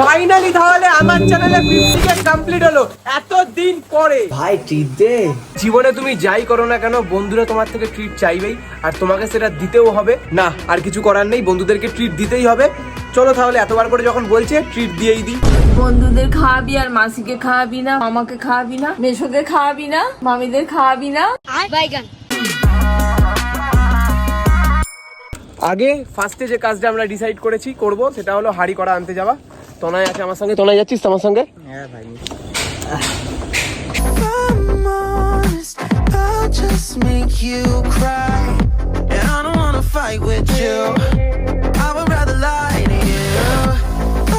Finally তাহলে আমার চ্যানেলে ফিফটি কে কমপ্লিট হলো এত দিন পরে। ভাই ট্রিট দে। জীবনে তুমি যাই করো না কেন বন্ধুরা তোমার থেকে ট্রিট চাইবেই আর তোমাকে সেটা দিতেও হবে। না আর কিছু করার নেই বন্ধুদেরকে ট্রিট দিতেই হবে। চলো তাহলে এতবার করে যখন বলছে ট্রিট দিয়েই দিই। বন্ধুদের খাওয়াবি আর মাসিকে খাওয়াবি না মামাকে খাওয়াবি না মেশোকে খাওয়াবি না মামিদের খাওয়াবি না। আগে ফার্স্টে যে কাজটা আমরা ডিসাইড করেছি করব সেটা হলো হাড়ি করা আনতে যাওয়া। তনায় আছে আমার সঙ্গে তনায় যাচ্ছিস তো আমার সঙ্গে হ্যাঁ ভাই just make you cry. And I don't wanna fight with you. I would rather lie to you.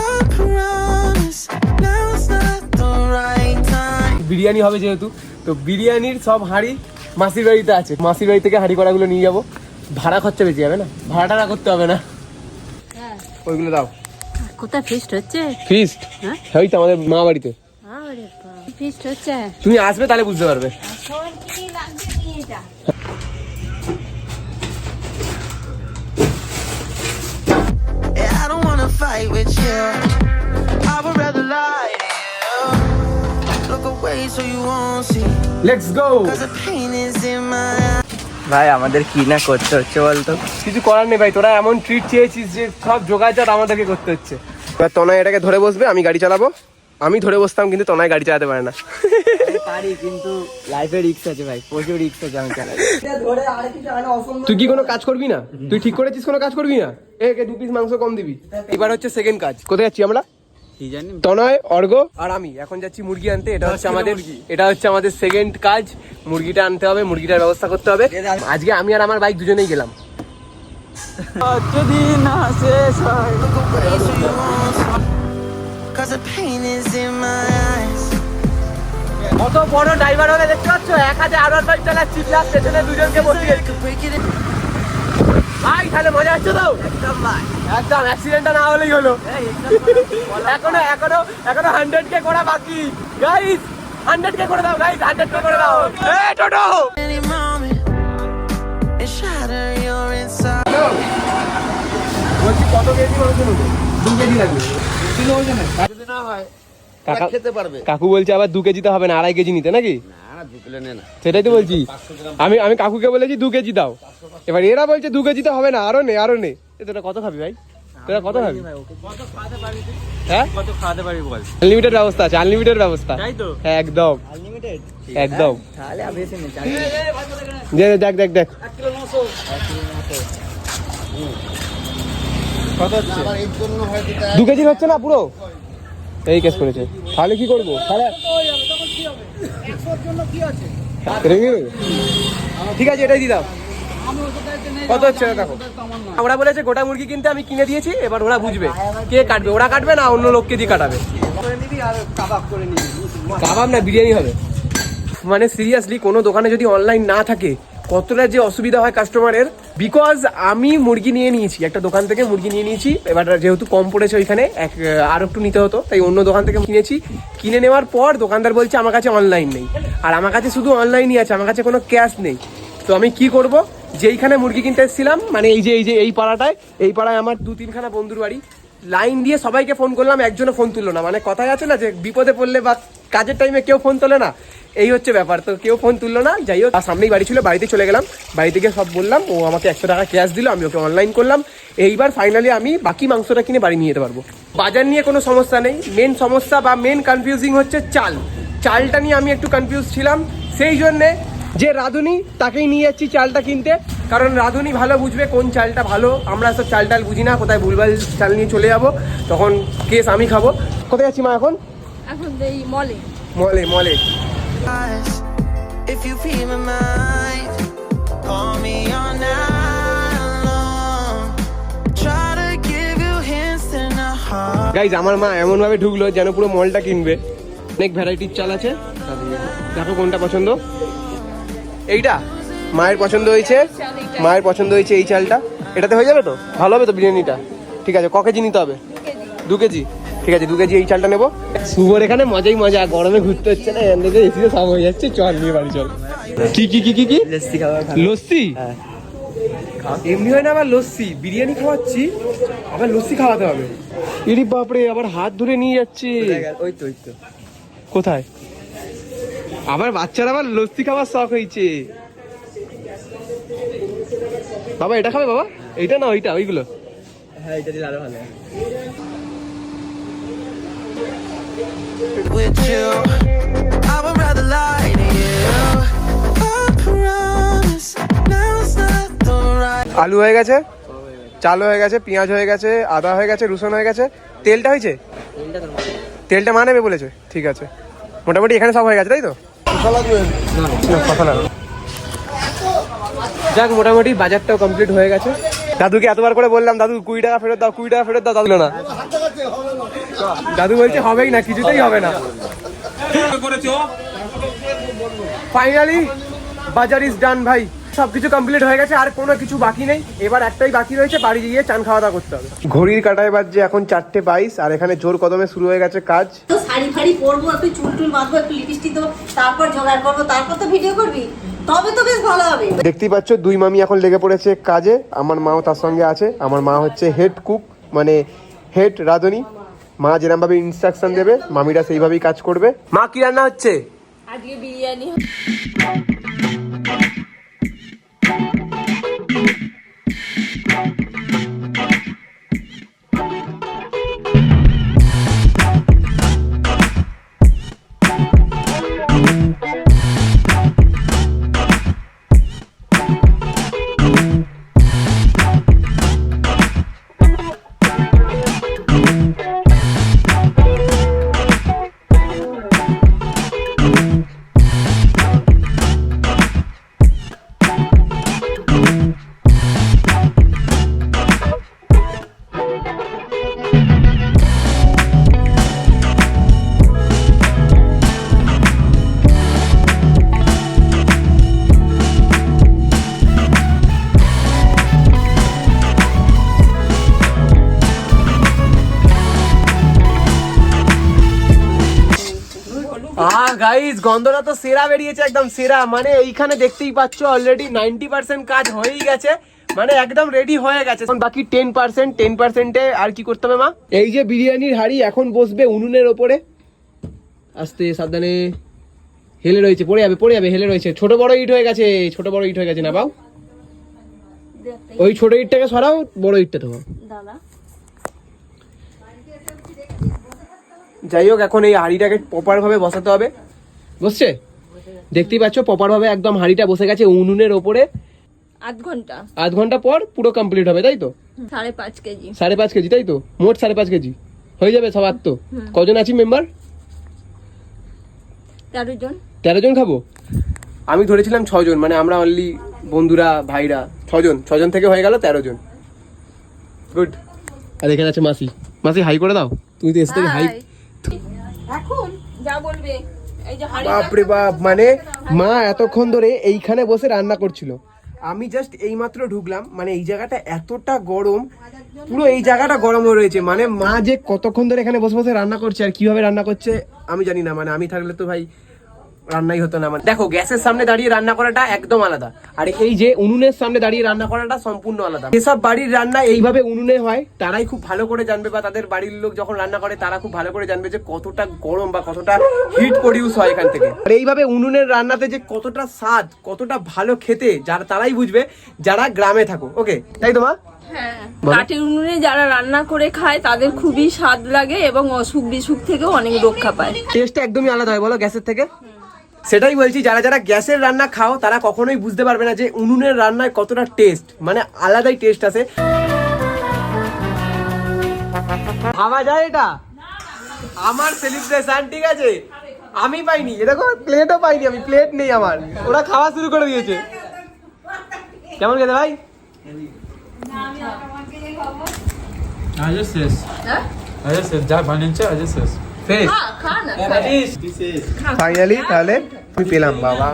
I promise, now's not the right time. Biryani হবে যেহেতু তো বিরিয়ানির সব হাঁড়ি মাসির বাড়িতে আছে মাসির বাড়ি থেকে হাঁড়ি কড়াগুলো নিয়ে যাব ভাড়া খরচা বেশি যাবে না ভাড়াটা না করতে হবে না ওইগুলো দাও কোথায় ফিস্ট হচ্ছে ফিস্ট হ্যাঁ? ওই তো আমাদের মা বাড়িতে ফিস্ট হচ্ছে তুমি আসবে তাহলে বুঝতে পারবে fight with you. I would rather lie to you. Look away so you won't see. Let's go Cause the pain is in my eyes. ভাই আমাদের কি না করতে হচ্ছে বলতো? কিছু করার নেই ভাই তোরা এমন ট্রিট চেয়েছিস যে সব যোগাযোগ আমাদেরকে করতে হচ্ছে। এবার তনয় এটাকে ধরে বসবে আমি গাড়ি চালাবো। আমি ধরে বসতাম কিন্তু তনয় গাড়ি চালাতে পারে না। পারি কিন্তু লাইফে রিস্ক আছে ভাই প্রচুর রিস্ক আছে আমি চালাই। তুই কি কোনো কাজ করবি না? তুই ঠিক করেছিস কোনো কাজ করবি না? এ কে দু পিস মাংস কম দিবি। এবার হচ্ছে সেকেন্ড কাজ। কোথায় যাচ্ছি আমরা? তনয় অর্ঘ আর আমি এখন যাচ্ছি মুরগি আনতে এটা হচ্ছে আমাদের এটা হচ্ছে আমাদের সেকেন্ড কাজ। মুরগিটা আনতে হবে মুরগিটার ব্যবস্থা করতে হবে। আজকে আমি আর আমার বাইক দুজনেই গেলাম। যদি না শেষ. কত বড় ড্রাইভার হলে দেখতে পাচ্ছ? এক হাজার আরও বাইক চালাচ্ছি প্লাস স্টেশনে দুজনকে in. ভাই তাহলে মজা হচ্ছে তো? একদম অ্যাক্সিডেন্টটা না হলেই হলো। এখনও এখনও এখনও হান্ড্রেড কে করা বাকি। গাইস হান্ড্রেড কে করে দাও গাইস হান্ড্রেড কে করে দাও। এ টোটো Any moment. And shatter your inside. বলছি কত কেজি মাংস নেব? দু কেজি লাগবে। কাকা- খেতে পারবে। কাকু বলছে আবার দু কেজি তো হবে না আড়াই কেজি নিতে নাকি? না সেটাই তো বলছি। আমি আমি কাকুকে বলেছি দু কেজি দাও। এবার এরা বলছে দু কেজি তো হবে না আরও নে আরও নে। এ তোরা কত খাবি ভাই? তোরা কত খাবি? হ্যাঁ? কত খাওয়াতে পারবি বল আনলিমিটেড ব্যবস্থা আছে আনলিমিটেড ব্যবস্থা। তাই তো? হ্যাঁ, একদম। আনলিমিটেড একদম। তাহলে এসে নে দেখ দেখ দেখ। কত হচ্ছে? দু কেজি হচ্ছে না পুরো? এই কেস করেছে। তাহলে কি করব? তাহলে? ঠিক আছে এটাই দিদাম কত হচ্ছে দেখো। ওরা বলেছে গোটা মুরগি কিনতে আমি কিনে দিয়েছি এবার ওরা বুঝবে কে কাটবে। ওরা কাটবে না অন্য লোককে দিয়ে কাটাবে। কাবাব না বিরিয়ানি হবে। মানে সিরিয়াসলি কোনো দোকানে যদি অনলাইন না থাকে কতটা যে অসুবিধা হয় কাস্টমারের বিকজ আমি মুরগি নিয়ে নিয়েছি, একটা দোকান থেকে মুরগি নিয়ে নিয়েছি, এবার যেহেতু কম পড়েছে ওইখানে, এক আর একটু নিতে হতো, তাই অন্য দোকান থেকে কিনেছি। কিনে নেওয়ার পর দোকানদার বলছে, আমার কাছে অনলাইন নেই। আর আমার কাছে শুধু অনলাইনই আছে, আমার কাছে কোনো ক্যাশ নেই। তো আমি কি করব? যেইখানে মুরগি কিনতে এসেছিলাম মানে এই যে এই যে, এই পাড়াটায়, এই পাড়ায় আমার দু তিনখানা বন্ধুর বাড়ি। লাইন দিয়ে সবাইকে ফোন করলাম, একজনও ফোন তুললো না। মানে কথাই আছে না যে, বিপদে পড়লে বা কাজের টাইমে কেউ ফোন তোলে না। এই হচ্ছে ব্যাপার। তো কেউ ফোন তুললো না যাই হোক সামনেই বাড়ি ছিল বাড়িতে চলে গেলাম। বাড়িতে গিয়ে সব বললাম ও আমাকে একশো টাকা ক্যাশ দিল আমি ওকে অনলাইন করলাম। এইবার ফাইনালি আমি বাকি মাংসটা কিনে বাড়ি নিয়ে যেতে পারব। বাজার নিয়ে কোনো সমস্যা নেই। মেন সমস্যা বা মেন কনফিউজিং হচ্ছে চাল। চালটা নিয়ে আমি একটু কনফিউজ ছিলাম। সেই জন্যে যে রাঁধুনি তাকেই নিয়ে যাচ্ছি চালটা কিনতে। কারণ রাঁধুনি ভালো বুঝবে কোন চালটা ভালো। আমরা সব চাল টাল বুঝি না কোথায় ভুলভাল চাল নিয়ে চলে যাব। তখন কেস আমি খাব। কোথায় যাচ্ছি মা এখন? এখন এই মলে মলে মলে. If you feel my mind, call me all night long. Try to give you hints in a heart. Guys আমার মা এমন ভাবে ঢুকলো যেন পুরো মলটা কিনবে। অনেক ভ্যারাইটির চাল আছে। দেখো কোনটা পছন্দ। এইটা? মায়ের পছন্দ হয়েছে। মায়ের পছন্দ হয়েছে এই চালটা। এটাতে হয়ে যাবে তো? ভালো হবে তো বিরিয়ানিটা? ঠিক আছে ক কেজি নিতে হবে? দু কেজি? ঠিক আছে দু কেজি এই চালটা নেব। শুভর এখানে মজাই মজা গরমে ঘুরতে হচ্ছে না এখান থেকে এসিতে সব হয়ে যাচ্ছে চল নিয়ে বাড়ি চল। কি কি কি কি কি? লস্যি লস্যি? এমনি হয় না আবার লস্যি? বিরিয়ানি খাওয়াচ্ছি আবার লস্যি খাওয়াতে হবে। ইরি বাপরে আবার হাত ধরে নিয়ে যাচ্ছে। ওই তো ওই তো। কোথায়? আবার বাচ্চারা আবার লস্যি খাওয়ার শখ হয়েছে। বাবা এটা খাবে বাবা? এইটা না ওইটা ওইগুলো। হ্যাঁ এটা দিলে আরও ভালো হয়। With you. I would rather lie to you. আলু হয়ে গেছে, চাল হয়ে গেছে, পেঁয়াজ হয়ে গেছে, আদা হয়ে গেছে, রসুন হয়ে গেছে। তেলটা হয়েছে? তেলটা মা নেবে বলেছে। ঠিক আছে। মোটামুটি এখানে সব হয়ে গেছে, তাই তো? যাক, মোটামুটি বাজারটাও কমপ্লিট হয়ে গেছে। দাদুকে এতবার করে বললাম, দাদু, কুড়ি টাকা ফেরত দাও, কুড়ি টাকা ফেরত দাও। দাদু না। দাদু বলছে হবেই না কিছুতেই হবে না। ফাইনালি বাজার ইজ ডান ভাই। সবকিছু কমপ্লিট হয়ে গেছে আর কোনো কিছু বাকি নেই। এবার একটাই বাকি রয়েছে বাড়ি গিয়ে চান খাওয়া দাওয়া করতে হবে। ঘড়ির কাটায় বাজছে এখন চারটে বাইশ আর এখানে জোর কদমে শুরু হয়ে গেছে কাজ। শাড়ি ফাড়ি পরবো একটু চুল টুল বাঁধবো একটু লিপস্টিক দেবো তারপর জোগাড় করব তারপর তো ভিডিও করবি। তবে তো বেশ ভালো হবে। দেখতেই পাচ্ছ দুই মামি এখন লেগে পড়েছে কাজে। আমার মাও তার সঙ্গে আছে। আমার মা হচ্ছে হেড কুক মানে হেড রাঁধুনি। মা যেরকম ভাবে ইনস্ট্রাকশন দেবে, মামিরা সেইভাবেই কাজ করবে। মা কি রান্না হচ্ছে? আজকে বিরিয়ানি গাইস গন্ধটা তো সেরা বেরিয়েছে একদম সেরা। মানে এইখানে দেখতেই পাচ্ছ অলরেডি নাইনটি পার্সেন্ট কাজ হয়েই গেছে। মানে একদম রেডি হয়ে গেছে। এখন বাকি টেন পার্সেন্ট টেন পার্সেন্টে আর কি করতে হবে মা? এই যে বিরিয়ানির হাড়ি এখন বসবে উনুনের ওপরে। আস্তে সাবধানে। হেলে রয়েছে পড়ে যাবে পড়ে যাবে হেলে রয়েছে। ছোট বড় ইট হয়ে গেছে ছোট বড় ইট হয়ে গেছে না বাউ? ওই ছোট ইটটাকে সরাও বড় ইটটা দেবো দাদা। যাই হোক এখন এই হাঁড়িটাকে প্রপার ভাবে বসাতে হবে। বসছে? দেখতেই পাচ্ছ প্রপার ভাবে একদম হাঁড়িটা বসে গেছে উনুনের ওপরে। আধ ঘণ্টা। আধ ঘণ্টা পর পুরো কমপ্লিট হবে তাই তো? সাড়ে পাঁচ কেজি। সাড়ে পাঁচ কেজি তাই তো? মোট সাড়ে পাঁচ কেজি। হয়ে যাবে সবার তো। কজন আছি মেম্বার তেরো জন। তেরো জন খাব? আমি ধরেছিলাম ছজন মানে আমরা অনলি বন্ধুরা ভাইরা। ছজন ছজন থেকে হয়ে গেল তেরো জন। গুড আর এখানে আছে মাসি। মাসি হাই করে দাও। তুমি তো এসে হাই এখন যা বলবে। বাপরে বাপ মানে মা এতক্ষণ ধরে এইখানে বসে রান্না করছিল। আমি জাস্ট এইমাত্র ঢুকলাম মানে এই জায়গাটা এতটা গরম, পুরো এই জায়গাটা গরম হয়ে রয়েছে। মানে মা যে কতক্ষণ ধরে এখানে বসে বসে রান্না করছে আর কীভাবে রান্না করছে, আমি জানি না। মানে আমি থাকলে তো ভাই রান্নাই হতো না মানে দেখো গ্যাসের সামনে দাঁড়িয়ে রান্না করাটা একদম আলাদা। আর এই যে উনুনের সামনে দাঁড়িয়ে রান্না করাটা সম্পূর্ণ আলাদা। যেসব বাড়ির রান্না এইভাবে উনুনে হয় তারাই খুব ভালো করে জানবে বা তাদের বাড়ির লোক যখন রান্না করে তারা খুব ভালো করে জানবে যে কতটা গরম বা কতটা হিট প্রডিউস হয় এখান থেকে। আর এইভাবে উনুনের রান্নাতে যে কতটা স্বাদ কতটা ভালো খেতে যারা তারাই বুঝবে যারা গ্রামে থাকো ওকে তাই তো মা? হ্যাঁ। কাঠের উনুনে যারা রান্না করে খায় তাদের খুবই স্বাদ লাগে এবং অসুখ বিসুখ থেকেও অনেক রক্ষা পায়। টেস্টটা একদমই আলাদা হয় বলো গ্যাসের থেকে? সেটাই বলছি যারা যারা গ্যাসের রান্না খাও তারা কখনোই বুঝতে পারবে না যে উনুনের রান্নায় কতটা টেস্ট মানে আলাদাই টেস্ট আছে। ভাবা যায় এটা? আমার সেলিব্রেশন ঠিক আছে? আমি পাইনি দেখো প্লেটও পাইনি আমি প্লেট নেই আমার। ওরা খাওয়া শুরু করে দিয়েছে। কেমন খেতে ভাই? শেষ। হ্যাঁ? শেষ যা বানিয়েছে আজও শেষ। ফেস ফাইনালি তাহলে আমি পেলাম বাবা।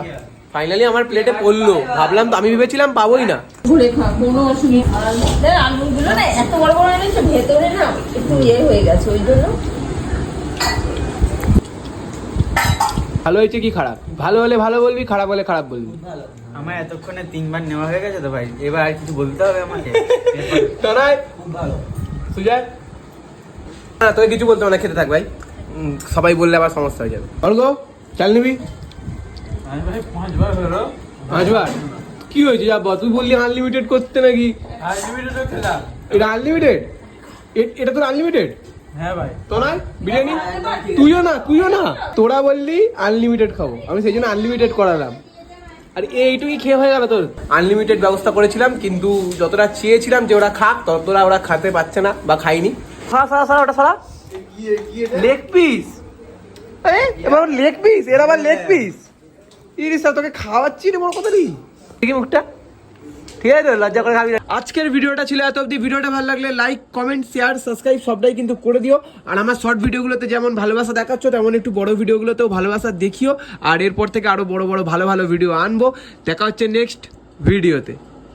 ফাইনালি আমার প্লেটে পড়ল। ভাবলাম তো আমি ভেবেছিলাম পাবোই না। ঘুরে খা কোনো অসুবিধা আলুগুলো না এত বড় বড় এনেছে ভেতরে না একটু ইয়ে হয়ে গেছে ওই জন্য। ভালো হয়েছে কি খারাপ? ভালো হলে ভালো বলবি খারাপ হলে খারাপ বলবি। আমার এতক্ষণে তিনবার নেওয়া হয়ে গেছে তো ভাই এবার আর কিছু বলতে হবে আমাকে? তনয় খুব ভালো। সুজয় না তোকে কিছু বলতে হবে না খেতে থাক ভাই। সবাই বললে আবার সমস্যা হয়ে যাবে। অর্ঘ চাল নিবি? পাঁচবার কি হয়েছে? যা তুই বললি আনলিমিটেড করতে নাকি? এটা আনলিমিটেড এটা তোর আনলিমিটেড বিরিয়ানি? তুইও না তুইও না। তোরা বললি আনলিমিটেড খাব। আমি সেই জন্য আনলিমিটেড করালাম। এইটুকুই খেয়ে হয়ে তোর। আনলিমিটেড ব্যবস্থা করেছিলাম কিন্তু যতটা চেয়েছিলাম যে ওরা খাক ততটা ওরা খেতে পারছে না বা খাইনি সারা সারা সারা ওটা সারা? লেগ পিস এবার লেগ পিস এর আবার লেগ পিস ইরিস তোকে খাওয়াচ্ছি রে বড় কথা নেই দেখি মুখটা। ঠিক আছে লজ্জা করে খাবি আজকের ভিডিওটা ছিল এত অবধি। ভিডিওটা ভালো লাগলে লাইক কমেন্ট শেয়ার সাবস্ক্রাইব সবটাই কিন্তু করে দিও। আর আমার শর্ট ভিডিওগুলোতে যেমন ভালোবাসা দেখাচ্ছ তেমন একটু বড় ভিডিওগুলোতেও ভালোবাসা দেখিও। আর এরপর থেকে আরও বড় বড় ভালো ভালো ভিডিও আনব। দেখা হচ্ছে নেক্সট ভিডিওতে।